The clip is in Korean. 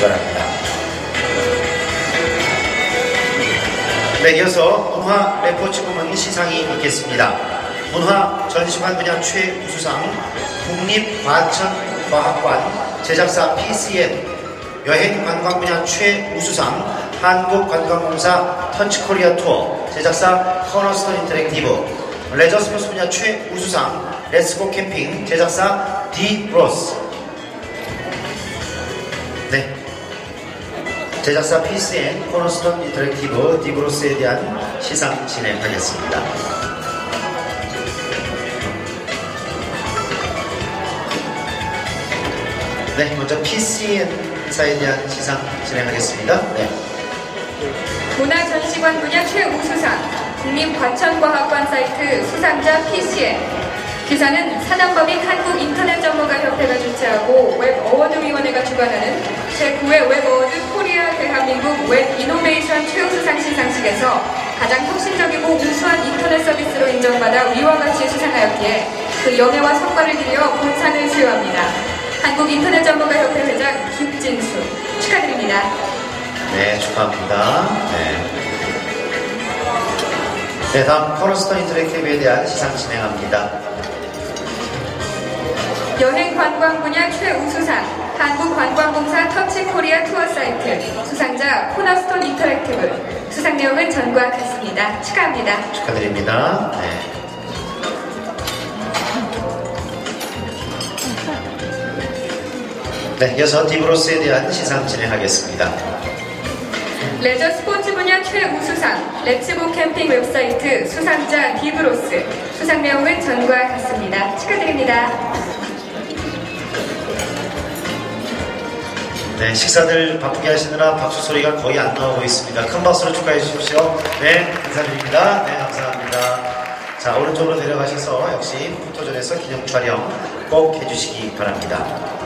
주시기 바랍니다. 네, 이어서 문화 레포츠 부문 시상이 있겠습니다. 문화 전시관 분야 최우수상 국립과천과학관 제작사 PCN 여행관광 분야 최우수상 한국관광공사 터치코리아 투어 제작사 커너스톤 인터랙티브 레저 스포츠 분야 최우수상 레츠고 캠핑 제작사 디브로스 네 제작사 PCN 코너스톤 인터랙티브 디브로스에 대한 시상 진행하겠습니다. 네, 먼저 PCN사에 대한 시상 진행하겠습니다. 네. 문화전시관 분야 최우수상 국립과천과학관 사이트 수상자 PCN 기사는 산업법인 한국인터넷전문가협회가 주최하고 웹어워드위원회가 주관하는 제9회 웹어워드 대한민국 웹 이노베이션 최우수상 시상식에서 가장 혁신적이고 우수한 인터넷 서비스로 인정받아 위와 같이 수상하였기에 그 영예와 성과를 기려 본상을 수여합니다. 한국인터넷전문가협회 회장 김진수 축하드립니다. 네, 축하합니다. 네. 네, 다음 코너스톤 인터랙티브에 대한 시상 진행합니다. 여행 관광 분야 최우수상 한국관광공사 터치코리아 투어 사이트 수상자 코너스톤 인터랙티브 수상 내용은 전과 같습니다. 축하합니다. 축하드립니다. 네. 네, 이어서 디브로스에 대한 시상 진행하겠습니다. 레저 스포츠 분야 최우수상 렛츠고 캠핑 웹사이트 수상자 디브로스 수상 내용은 전과 같습니다. 축하드립니다. 네, 식사들 바쁘게 하시느라 박수 소리가 거의 안 나오고 있습니다. 큰 박수로 축하해 주십시오. 네, 감사드립니다. 네, 감사합니다. 자, 오른쪽으로 내려가셔서 역시 포토존에서 기념 촬영 꼭 해주시기 바랍니다.